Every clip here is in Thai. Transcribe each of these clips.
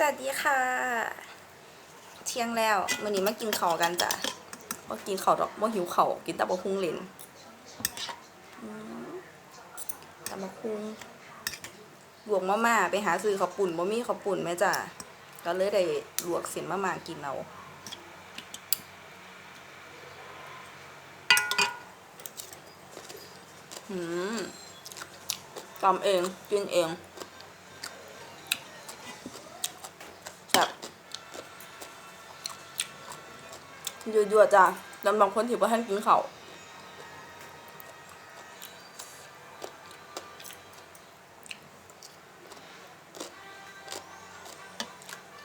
สวัสดีค่ะ เที่ยงแล้ววันนี้มากินข้าวกันจ้ะว่ากินข้าวดอกว่าหิวข้าวกินแตะบะพุงเหลนอืมตะบะพุงลวกมาม่าไปหาซื้อข้าวปุ่นบ่มีข้าวปุ่นแม่จ้ะก็เลยได้ลวกเส้นมาม่ากินเอาหืมตำเองกินเอง ยั่วๆจ้ะสำหรับคนที่บ่าทันกินเขา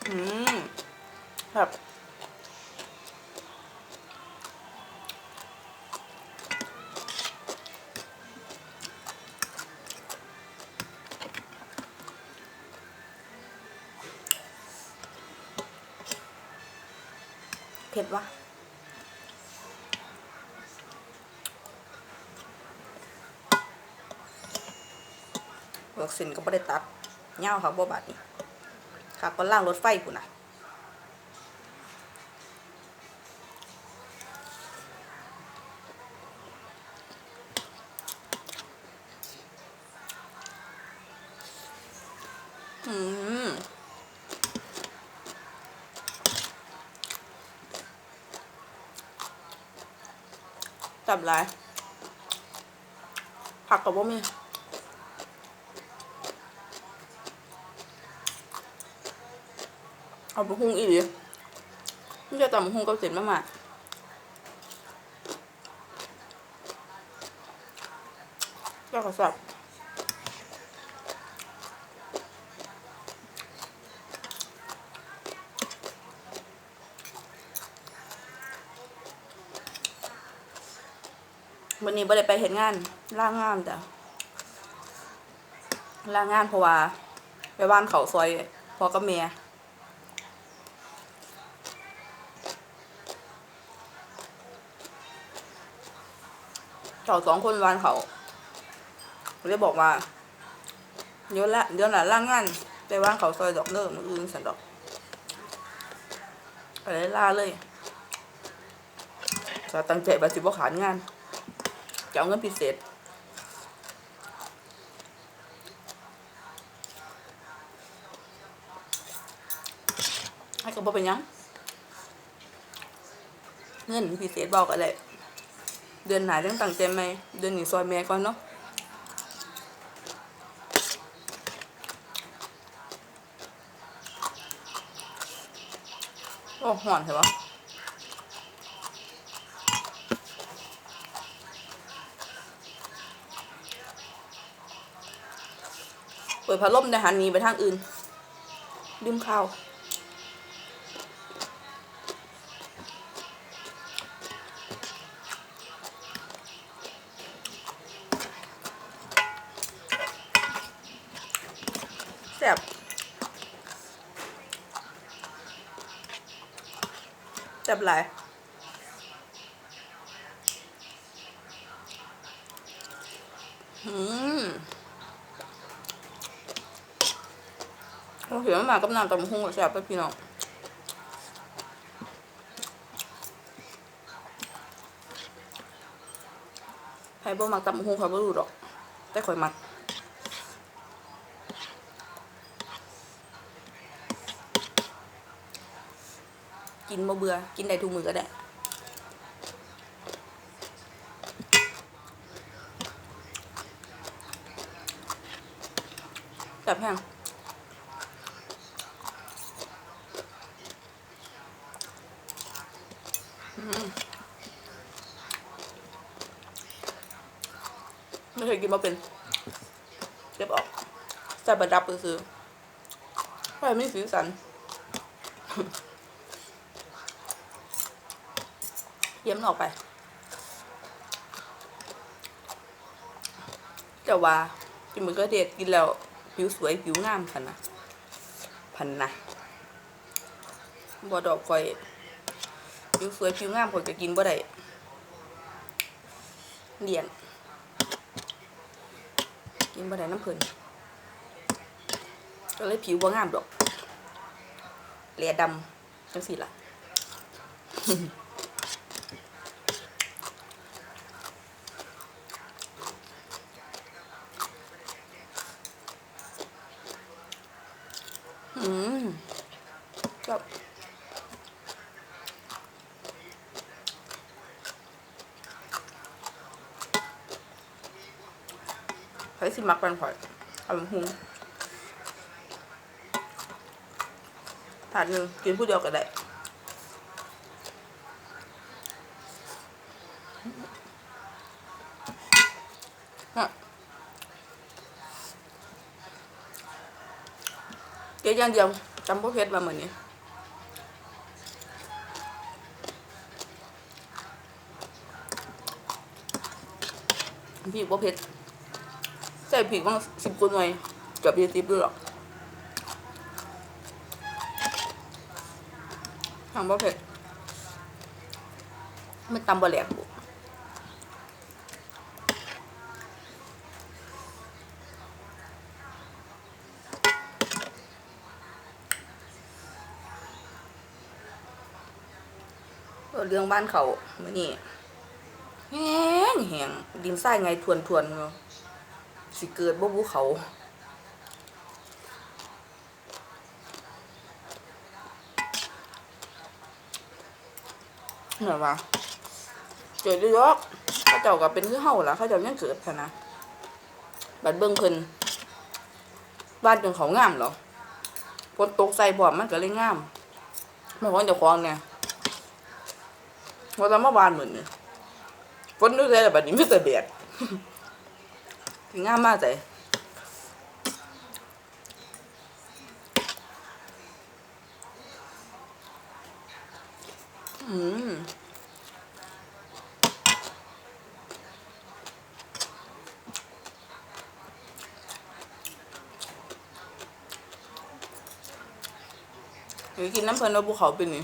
อืมแบบเผ็ดวะ วกเส้นก็บ่ได้ตัดเหย้าค่ะบ่บาดนี้ค่ะก็ล่างรถไฟพุ่นน่ะอืมจับหลยผักกับว่มี เอาไปหุงอีหลีไม่ใช่ตำหุงกับเสร็จมามาก็สับวันนี้บ่ได้ไปเห็นงานล่างงานจ้ะล่างงานเพราะว่าไปบ้านเขาซอยพอกับเมีย เขาสองคนวานเขาเลยบอกว่าเดี๋ยวละเดี๋ยวหละล่างงานไปบ้านเขาซอยดอกเลิกมืออื่นสันดอกไปเลยล่าเลยจะตั้งใจบาสิบขาดงานจะเอาเงินพิเศษให้ก็บ่เป็นยัง เงินพิเศษบอกอะไร เดือนหนต้องตั้งใจไหมเดือนนี้ซอยแม่ก่อนเนาะโอ้หอนใช่ปะเปิดพัดลมในหันนี้ไปทางอื่นดื่มข้าว ซ่บแซ่บหลายอืมเราเห็นมันมากับน้ำตำหุ้งกับแซ่บไปพี่น้องใครบ่มักตำหุ้งเขาบ่รู้ดอก แต่ข่อยมัก กินบ่เบื่อกินได้ทุกมื้อก็ได้แบบแห้งไม่เคยกินมาเป็นเก็บออกใส่บะดับไปซื้อไปไม่สีสัน เยี่ยมออกไป แต่ว่ากินมันก็เด็ดกินแล้ว ผิวสวยผิวงามพันนะพันนะบอดอกคอย ผิวสวยผิวงามคอยก็กินบ่ได้เลี่ยนกินบ่ได้น้ำเพิ่นก็เลยผิวบ่งามดอกเหลียดำจังสิล่ะ อืมก็ ใช้สิมักปันผ่อยเอาหุงถาดหนึ่งกินผู้เดียวก็ได้น่ะเจ๊ย่างเดียวจำพวกเพชรมาเหมือนนี้พี่พวกเพชร ใส่ผีบ้างสิบกุนหน่อยกับยี่สิบด้วยหรอกทางพวกเพชรไม่ตำบะแหลกบุเออเรื่องบ้านเขาเมื่อนี้แหงแหงดินทรายไงทวนทวนเนาะ สิเกิดบ่ภูเขาเหนือวะเกิดด้วยอกเขาเจ้าก็เป็นคือเฮาล่ะเขาเจ้ายังเกิดพะนะบัดเบิ่งเพิ่นบ้านจนเขางามเหรอฝนตกใส่บ่อมมันก็เลยงามไม่ว่าเจ้าของเนี่ยว่าจะมาบานเหมือนเนี่ยฝนดูแลแบบนี้ไม่แต่แดด ถึงง่ามมากใจอืมกินน้ำเพลินเอาภูเขาเป็นนี่